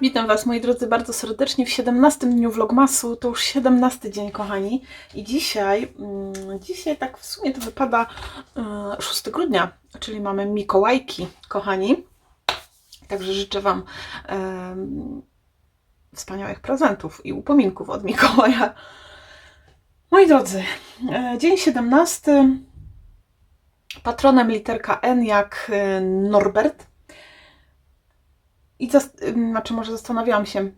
Witam Was, moi drodzy, bardzo serdecznie w 17 dniu Vlogmasu. To już 17 dzień, kochani. I dzisiaj, mm, dzisiaj tak w sumie to wypada e, 6 grudnia, czyli mamy Mikołajki, kochani. Także życzę Wam em, wspaniałych prezentów i upominków od Mikołaja. Moi drodzy, e, dzień 17. Patronem literka N jak e, Norbert. I zas- znaczy może zastanawiałam się.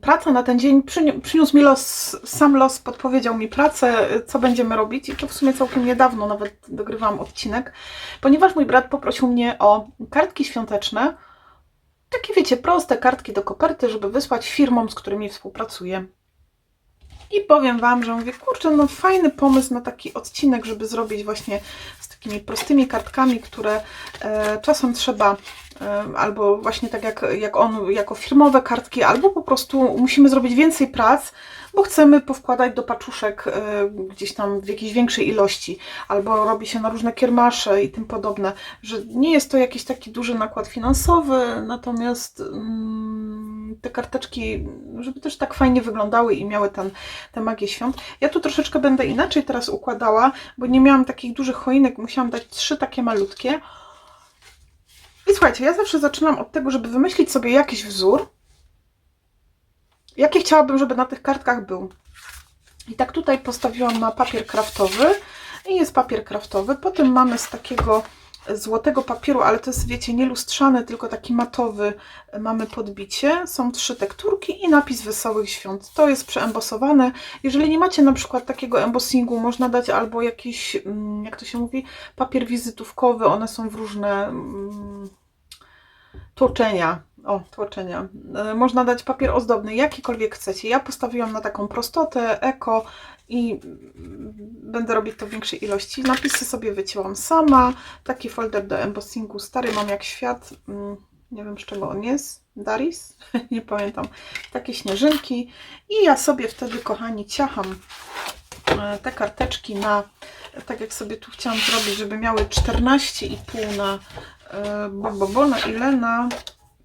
Praca na ten dzień przyni- przyniósł mi los, sam los podpowiedział mi pracę, co będziemy robić i to w sumie całkiem niedawno nawet dogrywałam odcinek, ponieważ mój brat poprosił mnie o kartki świąteczne, takie wiecie, proste kartki do koperty, żeby wysłać firmom, z którymi współpracuję. I powiem Wam, że mówię, kurczę, no fajny pomysł na taki odcinek, żeby zrobić właśnie z takimi prostymi kartkami, które e, czasem trzeba e, albo właśnie tak jak, jak on, jako firmowe kartki, albo po prostu musimy zrobić więcej prac, bo chcemy powkładać do paczuszek e, gdzieś tam w jakiejś większej ilości, albo robi się na różne kiermasze i tym podobne, że nie jest to jakiś taki duży nakład finansowy, natomiast mm, te karteczki, żeby też tak fajnie wyglądały i miały ten, tę magię świąt. Ja tu troszeczkę będę inaczej teraz układała, bo nie miałam takich dużych choinek, musiałam dać trzy takie malutkie. I słuchajcie, ja zawsze zaczynam od tego, żeby wymyślić sobie jakiś wzór, jaki chciałabym, żeby na tych kartkach był. I tak tutaj postawiłam na papier kraftowy i jest papier kraftowy. Potem mamy z takiego złotego papieru, ale to jest, wiecie, nie lustrzany, tylko taki matowy. Mamy podbicie, są trzy tekturki i napis Wesołych Świąt. To jest przeembosowane. Jeżeli nie macie na przykład takiego embossingu, można dać albo jakiś, mm, jak to się mówi, papier wizytówkowy. One są w różne mm, tłoczenia. O, tłoczenia. E, Można dać papier ozdobny, jakikolwiek chcecie. Ja postawiłam na taką prostotę, eko i będę robić to w większej ilości. Napisy sobie wycięłam sama. Taki folder do embossingu stary mam jak świat. Mm, Nie wiem z czego on jest. Daris? Nie pamiętam. Takie śnieżynki. I ja sobie wtedy, kochani, ciacham e, te karteczki na, tak jak sobie tu chciałam zrobić, żeby miały 14,5 na, e, bo, bo, bo na ile? Na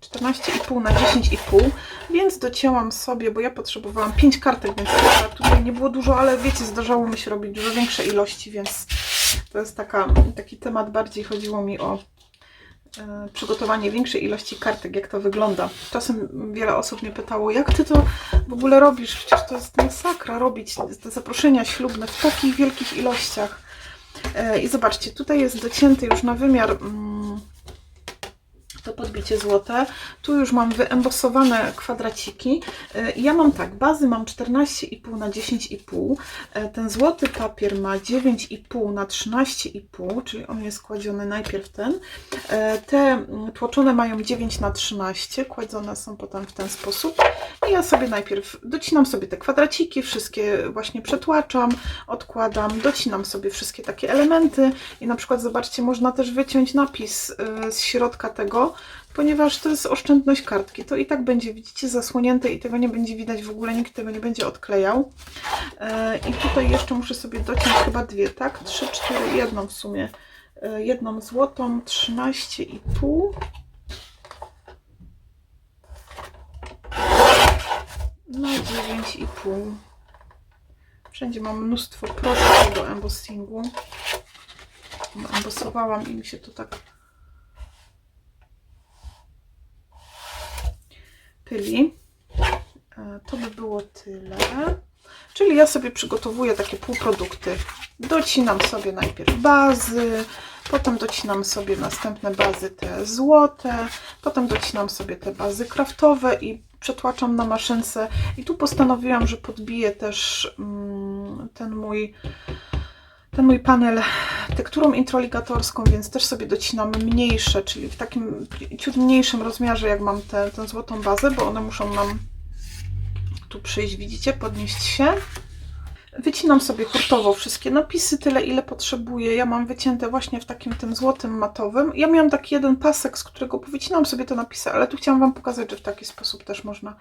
14,5 na 10,5, więc docięłam sobie, bo ja potrzebowałam 5 kartek, więc akurat tutaj nie było dużo, ale wiecie, zdarzało mi się robić dużo większe ilości, więc to jest taka, taki temat, bardziej chodziło mi o e, przygotowanie większej ilości kartek, jak to wygląda. Czasem wiele osób mnie pytało, jak ty to w ogóle robisz? Przecież to jest masakra robić te zaproszenia ślubne w takich wielkich ilościach. E, I zobaczcie, tutaj jest docięty już na wymiar mm, to podbicie złote. Tu już mam wyembosowane kwadraciki. E, Ja mam tak, bazy mam 14,5 na 10,5. E, Ten złoty papier ma 9,5 na 13,5, czyli on jest kładziony najpierw ten. E, Te mm, tłoczone mają 9 na 13, kładzone są potem w ten sposób. I ja sobie najpierw docinam sobie te kwadraciki, wszystkie właśnie przetłaczam, odkładam, docinam sobie wszystkie takie elementy i na przykład zobaczcie, można też wyciąć napis z środka tego, ponieważ to jest oszczędność kartki. To i tak będzie, widzicie, zasłonięte i tego nie będzie widać w ogóle, nikt tego nie będzie odklejał. E, I tutaj jeszcze muszę sobie dociąć chyba dwie, tak? Trzy, cztery, jedną w sumie. E, Jedną złotą, 13,5. Na 9,5. Wszędzie mam mnóstwo proszek do embossingu. Embosowałam i mi się to tak pyli. E, To by było tyle. Czyli ja sobie przygotowuję takie półprodukty. Docinam sobie najpierw bazy, potem docinam sobie następne bazy te złote, potem docinam sobie te bazy kraftowe i przetłaczam na maszynce. I tu postanowiłam, że podbiję też mm, ten mój ten mój panel tekturą introligatorską, więc też sobie docinam mniejsze, czyli w takim ciut mniejszym rozmiarze, jak mam tę złotą bazę, bo one muszą nam tu przyjść, widzicie, podnieść się. Wycinam sobie hurtowo wszystkie napisy, tyle ile potrzebuję. Ja mam wycięte właśnie w takim tym złotym matowym. Ja miałam taki jeden pasek, z którego powycinam sobie te napisy, ale tu chciałam Wam pokazać, że w taki sposób też można.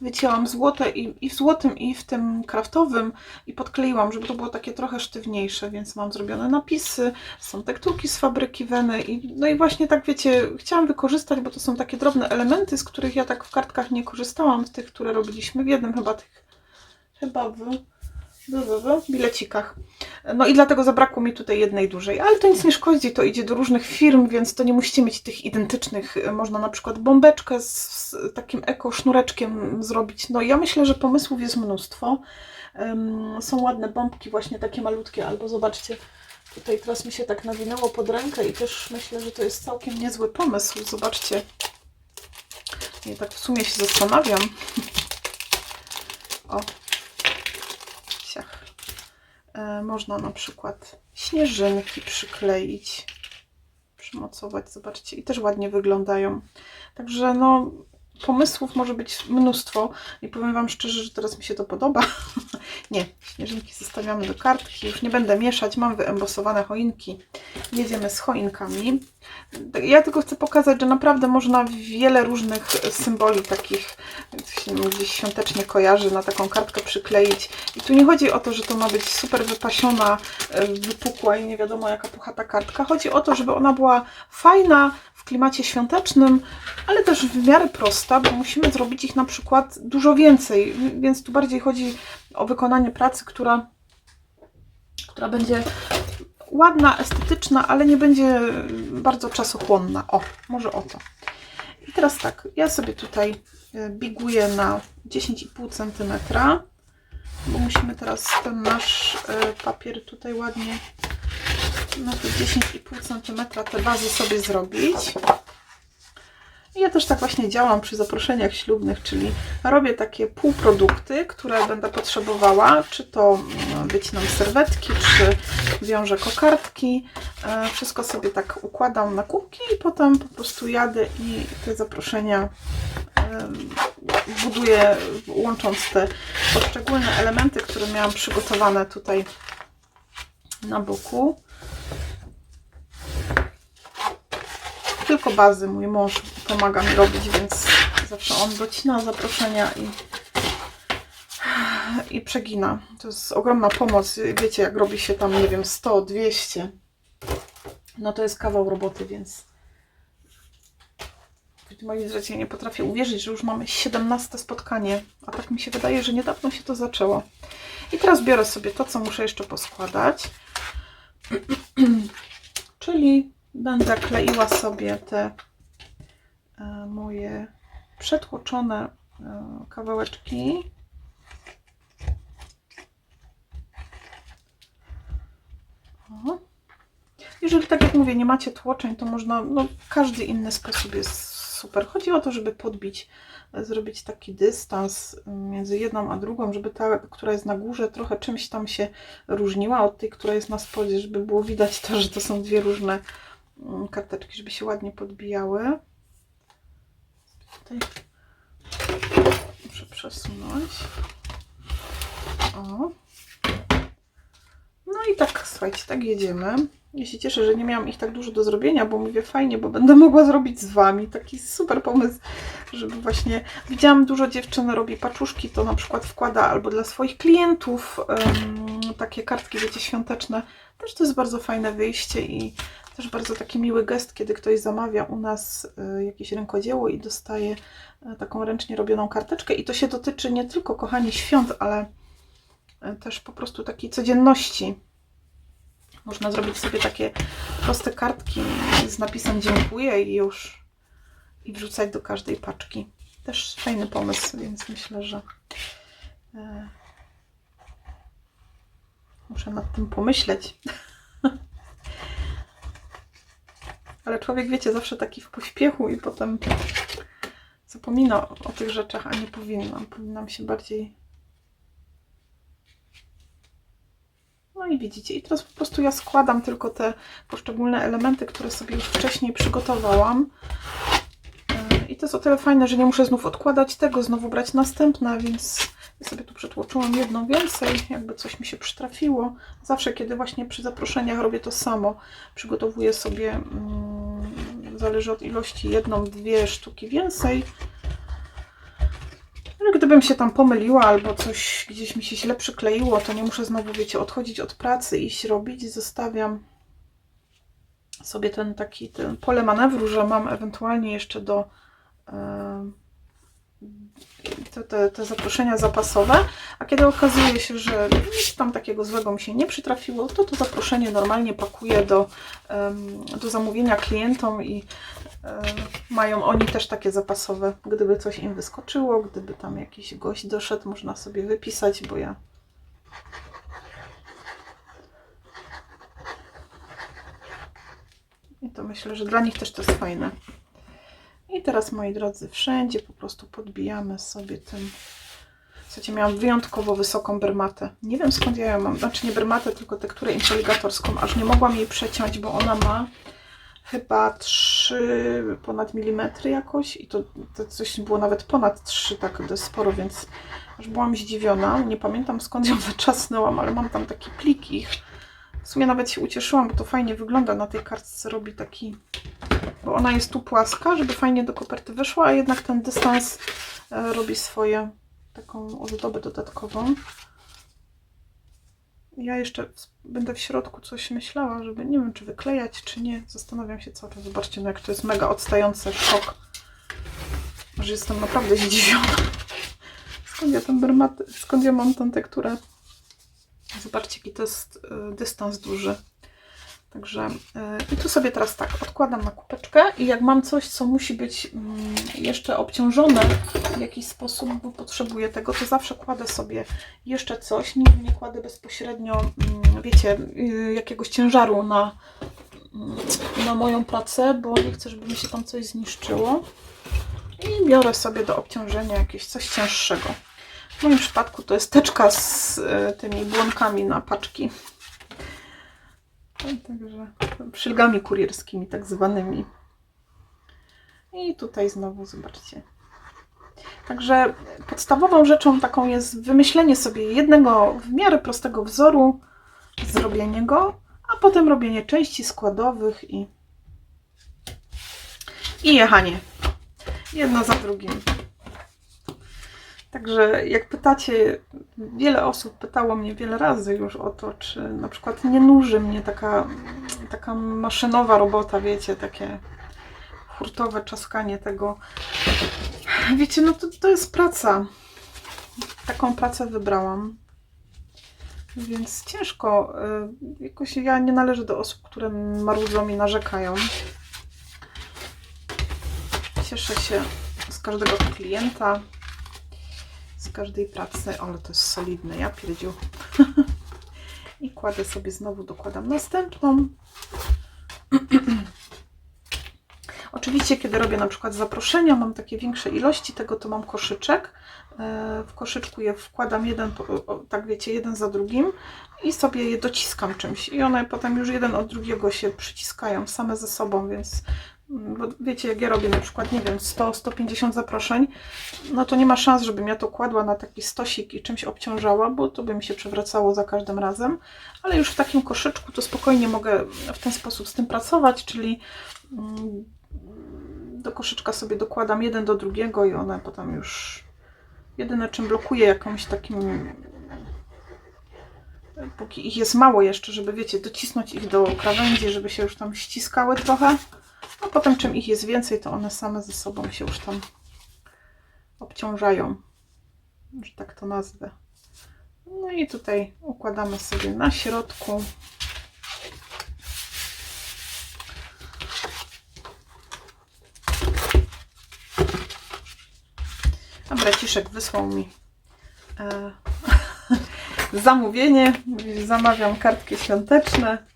Wycięłam złote i, i w złotym, i w tym kraftowym i podkleiłam, żeby to było takie trochę sztywniejsze, więc mam zrobione napisy, są tekturki z fabryki Weny i no i właśnie tak wiecie, chciałam wykorzystać, bo to są takie drobne elementy, z których ja tak w kartkach nie korzystałam, z tych, które robiliśmy w jednym chyba tych, chyba w, w, bilecikach. No i dlatego zabrakło mi tutaj jednej dużej, ale to nic nie szkodzi, to idzie do różnych firm, więc to nie musicie mieć tych identycznych. Można na przykład bombeczkę z, z takim eko sznureczkiem zrobić. No ja myślę, że pomysłów jest mnóstwo. Ym, są ładne bombki właśnie takie malutkie, albo zobaczcie, tutaj teraz mi się tak nawinęło pod rękę i też myślę, że to jest całkiem niezły pomysł. Zobaczcie. I tak w sumie się zastanawiam. O. E, można na przykład śnieżynki przykleić, przymocować, zobaczcie, i też ładnie wyglądają. Także no, pomysłów może być mnóstwo i powiem Wam szczerze, że teraz mi się to podoba. nie, śnieżynki zostawiamy do kartki, już nie będę mieszać, mam wyembosowane choinki. Jedziemy z choinkami. Ja tylko chcę pokazać, że naprawdę można wiele różnych symboli takich, się gdzieś świątecznie kojarzy, na taką kartkę przykleić. I tu nie chodzi o to, że to ma być super wypasiona, e, wypukła i nie wiadomo jaka puchata kartka. Chodzi o to, żeby ona była fajna, w klimacie świątecznym, ale też w miarę prosta, bo musimy zrobić ich na przykład dużo więcej, więc tu bardziej chodzi o wykonanie pracy, która, która będzie ładna, estetyczna, ale nie będzie bardzo czasochłonna. O, może o to. I teraz tak, ja sobie tutaj e, biguję na 10,5 cm, bo musimy teraz ten nasz e, papier tutaj ładnie na te 10,5 cm te bazy sobie zrobić. Ja też tak właśnie działam przy zaproszeniach ślubnych, czyli robię takie półprodukty, które będę potrzebowała, czy to wycinam serwetki, czy wiążę kokardki. E, Wszystko sobie tak układam na kubki i potem po prostu jadę i te zaproszenia buduję, łącząc te poszczególne elementy, które miałam przygotowane tutaj na boku. Tylko bazy mój mąż pomaga mi robić, więc zawsze on docina zaproszenia i, i przegina. To jest ogromna pomoc. Wiecie, jak robi się tam, nie wiem, 100, 200, no to jest kawał roboty, więc moi drodzy, ja nie potrafię uwierzyć, że już mamy 17 spotkanie, a tak mi się wydaje, że niedawno się to zaczęło. I teraz biorę sobie to, co muszę jeszcze poskładać. Czyli będę kleiła sobie te moje przetłoczone e, kawałeczki. Jeżeli, tak jak mówię, nie macie tłoczeń, to można, no każdy inny sposób jest super. Chodzi o to, żeby podbić, e, zrobić taki dystans między jedną a drugą, żeby ta, która jest na górze, trochę czymś tam się różniła od tej, która jest na spodzie, żeby było widać to, że to są dwie różne mm, karteczki, żeby się ładnie podbijały. Tutaj muszę przesunąć. O. No i tak, słuchajcie, tak jedziemy. Ja się cieszę, że nie miałam ich tak dużo do zrobienia, bo mówię fajnie, bo będę mogła zrobić z Wami. Taki super pomysł, żeby właśnie... Widziałam, dużo dziewczyn robi paczuszki, to na przykład wkłada albo dla swoich klientów em, takie kartki, wiecie, świąteczne. Też to jest bardzo fajne wyjście i też bardzo taki miły gest, kiedy ktoś zamawia u nas y, jakieś rękodzieło i dostaje y, taką ręcznie robioną karteczkę. I to się dotyczy nie tylko, kochani, świąt, ale y, też po prostu takiej codzienności. Można zrobić sobie takie proste kartki z napisem dziękuję i już i wrzucać do każdej paczki. Też fajny pomysł, więc myślę, że muszę nad tym pomyśleć. Ale człowiek, wiecie, zawsze taki w pośpiechu i potem zapomina o, tych rzeczach, a nie powinnam. Powinnam się bardziej No i widzicie, i teraz po prostu ja składam tylko te poszczególne elementy, które sobie już wcześniej przygotowałam. I to jest o tyle fajne, że nie muszę znów odkładać tego, znowu brać następne, więc ja sobie tu przetłoczyłam jedną więcej, jakby coś mi się przytrafiło. Zawsze, kiedy właśnie przy zaproszeniach robię to samo, przygotowuję sobie, mm, zależy od ilości, jedną, dwie sztuki więcej. Ale gdybym się tam pomyliła albo coś gdzieś mi się źle przykleiło, to nie muszę znowu, wiecie, odchodzić od pracy iść robić. Zostawiam sobie ten taki ten pole manewru, że mam ewentualnie jeszcze do te, te, te zaproszenia zapasowe, a kiedy okazuje się, że nic tam takiego złego mi się nie przytrafiło, to to zaproszenie normalnie pakuję do, do zamówienia klientom i mają oni też takie zapasowe, gdyby coś im wyskoczyło, gdyby tam jakiś gość doszedł, można sobie wypisać, bo ja I to myślę, że dla nich też to jest fajne. I teraz, moi drodzy, wszędzie po prostu podbijamy sobie tym. Słuchajcie, miałam wyjątkowo wysoką bermatę. Nie wiem skąd ja ją mam. Znaczy nie bermatę, tylko tekturę inteligatorską. Aż nie mogłam jej przeciąć, bo ona ma chyba 3 ponad milimetry jakoś. I to, to coś było nawet ponad 3, tak dość sporo, więc aż byłam zdziwiona. Nie pamiętam skąd ją wyczasnęłam, ale mam tam taki plik ich. W sumie nawet się ucieszyłam, bo to fajnie wygląda na tej kartce. Robi taki bo ona jest tu płaska, żeby fajnie do koperty wyszła, a jednak ten dystans e, robi swoje, taką ozdobę dodatkową. Ja jeszcze będę w środku coś myślała, żeby nie wiem, czy wyklejać, czy nie. Zastanawiam się cały czas. Zobaczcie, no jak to jest mega odstający szok. Że jestem naprawdę zdziwiona. Skąd ja ten bermat, skąd ja mam tą tekturę? Zobaczcie, jaki to jest e, dystans duży. Także yy, i tu sobie teraz tak odkładam na kubeczkę i jak mam coś, co musi być mm, jeszcze obciążone w jakiś sposób, bo potrzebuję tego, to zawsze kładę sobie jeszcze coś. Nigdy nie kładę bezpośrednio, mm, wiecie, yy, jakiegoś ciężaru na, mm, na moją pracę, bo nie chcę, żeby mi się tam coś zniszczyło. I biorę sobie do obciążenia jakieś coś cięższego. W moim przypadku to jest teczka z y, tymi błonkami na paczki. No, Także przylgami kurierskimi, tak zwanymi. I tutaj znowu zobaczcie. Także podstawową rzeczą taką jest wymyślenie sobie jednego w miarę prostego wzoru, zrobienie go, a potem robienie części składowych i, i jechanie. Jedno za drugim. Także jak pytacie, wiele osób pytało mnie wiele razy już o to, czy na przykład nie nuży mnie taka, taka maszynowa robota, wiecie, takie hurtowe czaskanie tego. Wiecie, no to, to jest praca. Taką pracę wybrałam. Więc ciężko. y, Jakoś ja nie należę do osób, które marudzą i narzekają. Cieszę się z każdego klienta każdej pracy, ale to jest solidne, ja pierdziu. I kładę sobie znowu, dokładam następną. Oczywiście, kiedy robię na przykład zaproszenia, mam takie większe ilości tego, to mam koszyczek. E, W koszyczku je wkładam jeden, tak wiecie, jeden za drugim i sobie je dociskam czymś. I one potem już jeden od drugiego się przyciskają same ze sobą, więc bo wiecie, jak ja robię na przykład, nie wiem, 100-150 zaproszeń, no to nie ma szans, żebym ja to kładła na taki stosik i czymś obciążała, bo to by mi się przewracało za każdym razem. Ale już w takim koszyczku to spokojnie mogę w ten sposób z tym pracować, czyli mm, do koszyczka sobie dokładam jeden do drugiego i one potem już jedyne czym blokuję jakimś takim póki ich jest mało jeszcze, żeby wiecie, docisnąć ich do krawędzi, żeby się już tam ściskały trochę. A potem czym ich jest więcej, to one same ze sobą się już tam obciążają, że tak to nazwę. No i tutaj układamy sobie na środku. A braciszek wysłał mi e, zamówienie. Mówi, Zamawiam kartki świąteczne.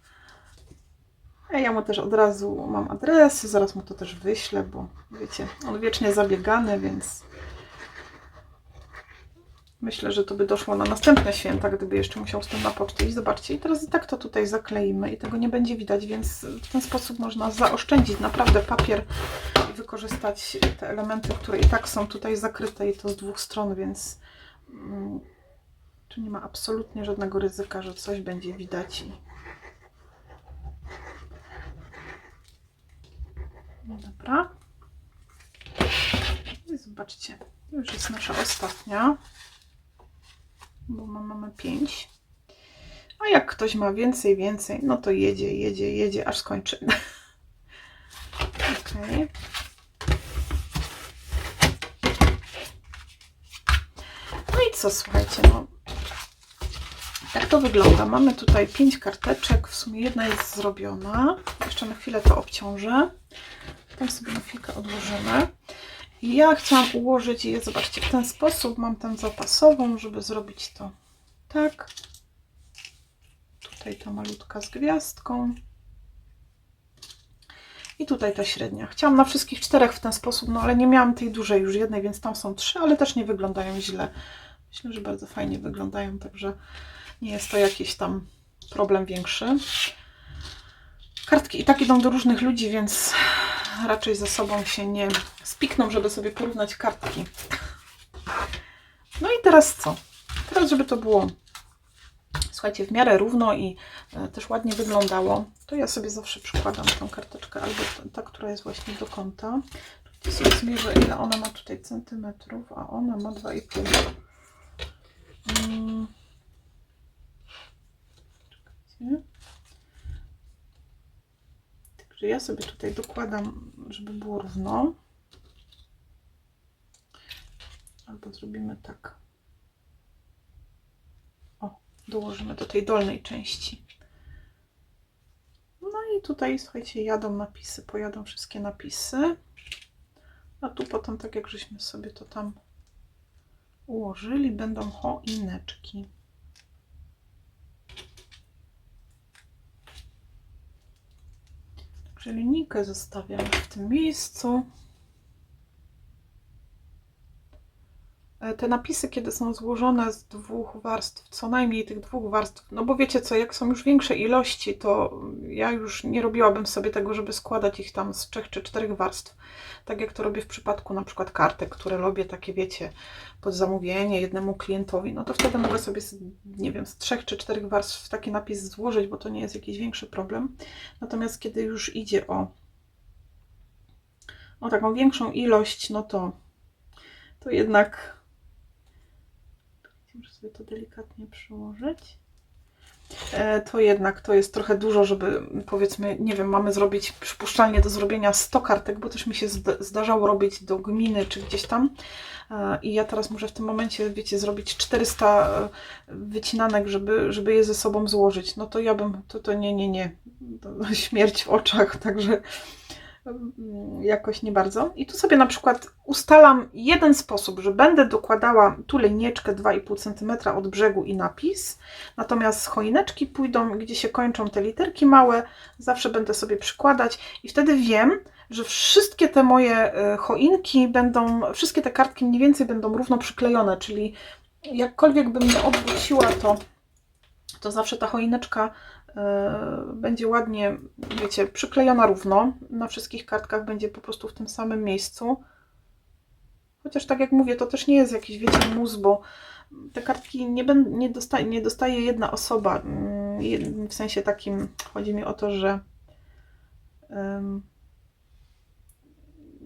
A ja mu też od razu mam adres, zaraz mu to też wyślę, bo wiecie, on wiecznie zabiegany, więc Myślę, że to by doszło na następne święta, gdyby jeszcze musiał z tym na pocztę iść. Zobaczcie, i teraz i tak to tutaj zakleimy i tego nie będzie widać, więc w ten sposób można zaoszczędzić naprawdę papier i wykorzystać te elementy, które i tak są tutaj zakryte i to z dwóch stron, więc mm, tu nie ma absolutnie żadnego ryzyka, że coś będzie widać. I... No Dobra. I zobaczcie, już jest nasza ostatnia bo ma- mamy 5. A jak ktoś ma więcej, więcej, no to jedzie, jedzie, jedzie, aż skończy. Okej. No i co, słuchajcie, no. Jak to wygląda? Mamy tutaj 5 karteczek, w sumie jedna jest zrobiona. Jeszcze na chwilę to obciążę. Potem sobie na chwilkę odłożymy. Ja chciałam ułożyć je, zobaczcie, w ten sposób. Mam tam zapasową, żeby zrobić to tak. Tutaj ta malutka z gwiazdką. I tutaj ta średnia. Chciałam na wszystkich czterech w ten sposób, no ale nie miałam tej dużej już jednej, więc tam są trzy, ale też nie wyglądają źle. Myślę, że bardzo fajnie wyglądają, także nie jest to jakiś tam problem większy. Kartki i tak idą do różnych ludzi, więc raczej ze sobą się nie spikną, żeby sobie porównać kartki. No i teraz co? Teraz, żeby to było, słuchajcie, w miarę równo i e, też ładnie wyglądało, to ja sobie zawsze przykładam tą karteczkę, albo ta- która jest właśnie do kąta. Tu sobie zmierzę, ile ona ma tutaj centymetrów, a ona ma 2,5. Mm. Ja sobie tutaj dokładam, żeby było równo. Albo zrobimy tak. O, dołożymy do tej dolnej części. No i tutaj, słuchajcie, jadą napisy, pojadą wszystkie napisy. A tu potem, tak jak żeśmy sobie to tam ułożyli, będą choineczki. Linijkę zostawiam w tym miejscu. Te napisy, kiedy są złożone z dwóch warstw, co najmniej tych dwóch warstw, no bo wiecie co, jak są już większe ilości, to ja już nie robiłabym sobie tego, żeby składać ich tam z trzech czy czterech warstw. Tak jak to robię w przypadku na przykład kartek, które robię takie, wiecie, pod zamówienie jednemu klientowi, no to wtedy mogę sobie, z, nie wiem, z trzech czy czterech warstw taki napis złożyć, bo to nie jest jakiś większy problem. Natomiast kiedy już idzie o, o taką większą ilość, no to, to jednak muszę sobie to delikatnie przyłożyć. E, To jednak to jest trochę dużo, żeby powiedzmy, nie wiem, mamy zrobić przypuszczalnie do zrobienia 100 kartek, bo też mi się zda- zdarzało robić do gminy czy gdzieś tam. E, I ja teraz muszę w tym momencie, wiecie, zrobić 400 e, wycinanek, żeby, żeby je ze sobą złożyć. No to ja bym, to, to nie, nie, nie. To śmierć w oczach, także jakoś nie bardzo. I tu sobie na przykład ustalam jeden sposób, że będę dokładała tu linijeczkę 2,5 cm od brzegu i napis, natomiast choineczki pójdą, gdzie się kończą te literki małe, zawsze będę sobie przykładać i wtedy wiem, że wszystkie te moje e, choinki będą, wszystkie te kartki mniej więcej będą równo przyklejone, czyli jakkolwiek bym odwróciła, to, to zawsze ta choineczka będzie ładnie, wiecie, przyklejona równo. Na wszystkich kartkach będzie po prostu w tym samym miejscu. Chociaż tak jak mówię, to też nie jest jakiś, wiecie, mus, bo te kartki nie, ben, nie, dostaje, nie dostaje jedna osoba. Mm, W sensie takim, chodzi mi o to, że em,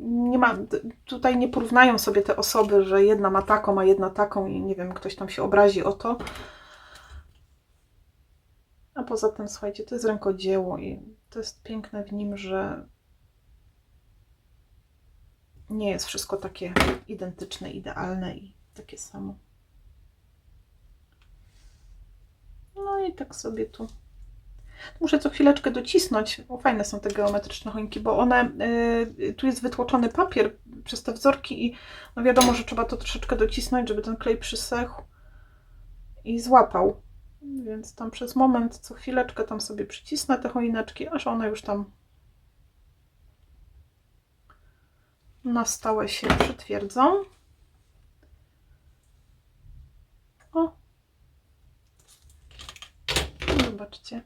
nie ma, tutaj nie porównają sobie te osoby, że jedna ma taką, a jedna taką i nie wiem, ktoś tam się obrazi o to. A poza tym, słuchajcie, to jest rękodzieło i to jest piękne w nim, że nie jest wszystko takie identyczne, idealne i takie samo. No i tak sobie tu. Muszę co chwileczkę docisnąć. O, fajne są te geometryczne choinki, bo one. y, tu jest wytłoczony papier przez te wzorki, i no wiadomo, że trzeba to troszeczkę docisnąć, żeby ten klej przysechł i złapał. Więc tam przez moment, co chwileczkę tam sobie przycisnę te choineczki, aż one już tam na stałe się przytwierdzą. O! Zobaczcie.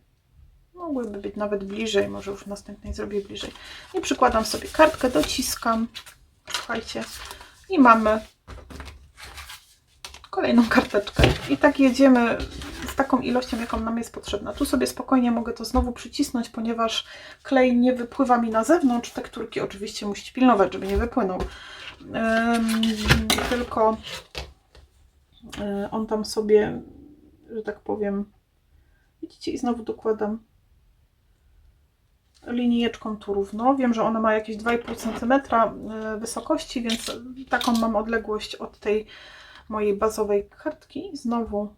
Mogłyby być nawet bliżej, może już w następnej zrobię bliżej. I przykładam sobie kartkę, dociskam. Słuchajcie. I mamy kolejną karteczkę. I tak jedziemy z taką ilością, jaką nam jest potrzebna. Tu sobie spokojnie mogę to znowu przycisnąć, ponieważ klej nie wypływa mi na zewnątrz. Tekturki oczywiście musicie pilnować, żeby nie wypłynął. Tylko y, on tam sobie, że tak powiem, widzicie, i znowu dokładam linijeczką tu równo. Wiem, że ona ma jakieś 2,5 cm y, wysokości, więc taką mam odległość od tej mojej bazowej kartki. Znowu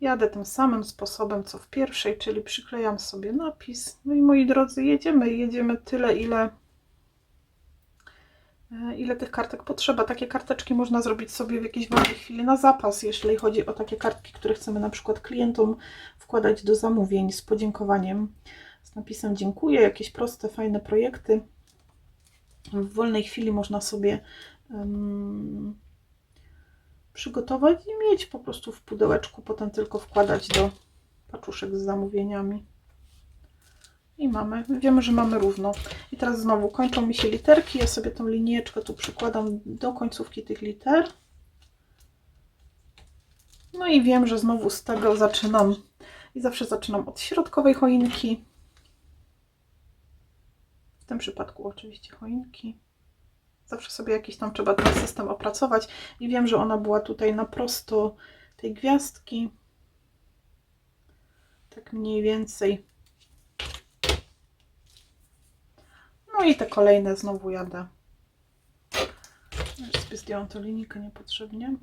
jadę tym samym sposobem, co w pierwszej, czyli przyklejam sobie napis. No i moi drodzy, jedziemy, jedziemy tyle, ile e, ile tych kartek potrzeba. Takie karteczki można zrobić sobie w jakiejś wolnej chwili na zapas, jeśli chodzi o takie kartki, które chcemy na przykład klientom wkładać do zamówień z podziękowaniem, z napisem dziękuję, jakieś proste, fajne projekty. W wolnej chwili można sobie um, przygotować i mieć po prostu w pudełeczku, potem tylko wkładać do paczuszek z zamówieniami. I mamy, wiemy, że mamy równo. I teraz znowu kończą mi się literki. Ja sobie tą linijeczkę tu przykładam do końcówki tych liter. No i wiem, że znowu z tego zaczynam. I zawsze zaczynam od środkowej choinki. W tym przypadku oczywiście choinki. Zawsze sobie jakiś tam trzeba ten system opracować. I wiem, że ona była tutaj na prosto tej gwiazdki. Tak mniej więcej. No i te kolejne znowu jadę. Już sobie zdjęłam tę linijkę niepotrzebnie.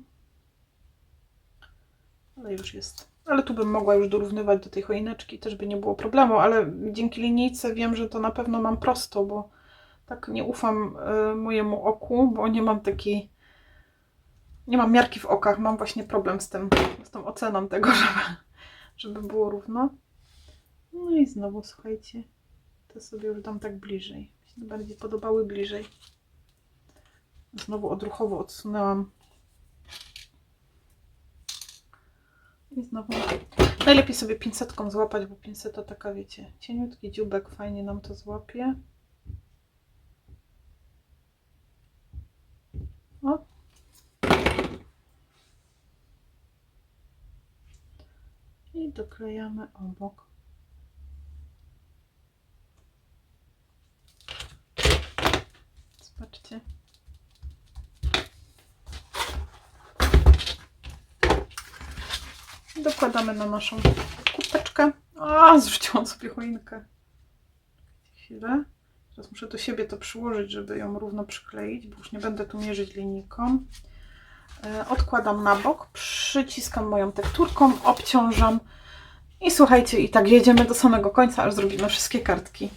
Ale już jest. Ale tu bym mogła już dorównywać do tej choineczki, też by nie było problemu, ale dzięki linijce wiem, że to na pewno mam prosto, bo tak nie ufam y, mojemu oku, bo nie mam takiej nie mam miarki w okach, mam właśnie problem z tym, z tą oceną tego, żeby, żeby było równo. No i znowu, słuchajcie, to sobie już dam tak bliżej. Mi się bardziej podobały bliżej. Znowu odruchowo odsunęłam. I znowu najlepiej sobie pinsetką złapać, bo pinseta taka, wiecie, cieniutki dziubek, fajnie nam to złapie. O. I doklejamy obok. Zobaczcie. Dokładamy na naszą kurteczkę. A, zrzuciłam sobie choinkę. Chwilę. Teraz muszę do siebie to przyłożyć, żeby ją równo przykleić, bo już nie będę tu mierzyć linijką. E, Odkładam na bok, przyciskam moją tekturką, obciążam i słuchajcie, i tak jedziemy do samego końca, aż zrobimy wszystkie kartki.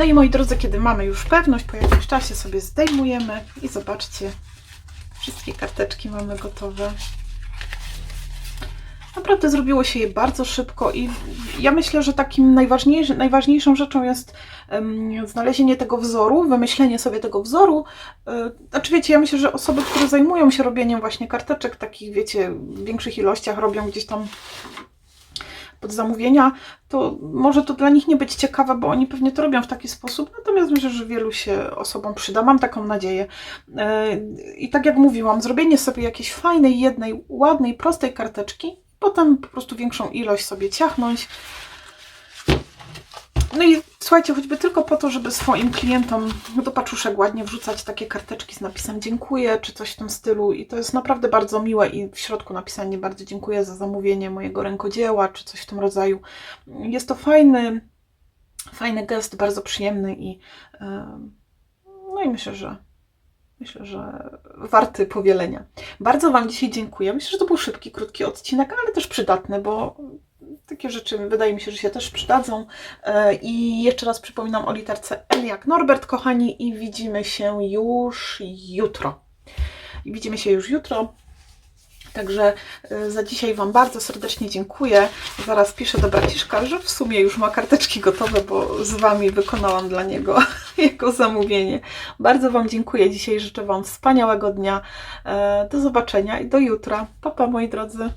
No i moi drodzy, kiedy mamy już pewność, po jakimś czasie sobie zdejmujemy i zobaczcie, wszystkie karteczki mamy gotowe. Naprawdę zrobiło się je bardzo szybko i ja myślę, że takim najważniejszą rzeczą jest um, znalezienie tego wzoru, wymyślenie sobie tego wzoru. Yy, znaczy wiecie, ja myślę, że osoby, które zajmują się robieniem właśnie karteczek takich, wiecie, w większych ilościach, robią gdzieś tam pod zamówienia, to może to dla nich nie być ciekawe, bo oni pewnie to robią w taki sposób, natomiast myślę, że wielu się osobom przyda. Mam taką nadzieję. Yy, I tak jak mówiłam, zrobienie sobie jakiejś fajnej, jednej, ładnej, prostej karteczki, potem po prostu większą ilość sobie ciachnąć. No i słuchajcie, choćby tylko po to, żeby swoim klientom do paczuszek ładnie wrzucać takie karteczki z napisem dziękuję, czy coś w tym stylu. I to jest naprawdę bardzo miłe i w środku napisanie bardzo dziękuję za zamówienie mojego rękodzieła, czy coś w tym rodzaju. Jest to fajny, fajny gest, bardzo przyjemny i no i myślę, że myślę, że warty powielenia. Bardzo Wam dzisiaj dziękuję. Myślę, że to był szybki, krótki odcinek, ale też przydatny, bo takie rzeczy wydaje mi się, że się też przydadzą. E, I jeszcze raz przypominam o literce L jak Norbert, kochani, i widzimy się już jutro. I widzimy się już jutro. Także e, za dzisiaj Wam bardzo serdecznie dziękuję. Zaraz piszę do braciszka, że w sumie już ma karteczki gotowe, bo z Wami wykonałam dla niego jego zamówienie. Bardzo Wam dziękuję dzisiaj. Życzę Wam wspaniałego dnia. E, Do zobaczenia i do jutra. Pa, pa moi drodzy.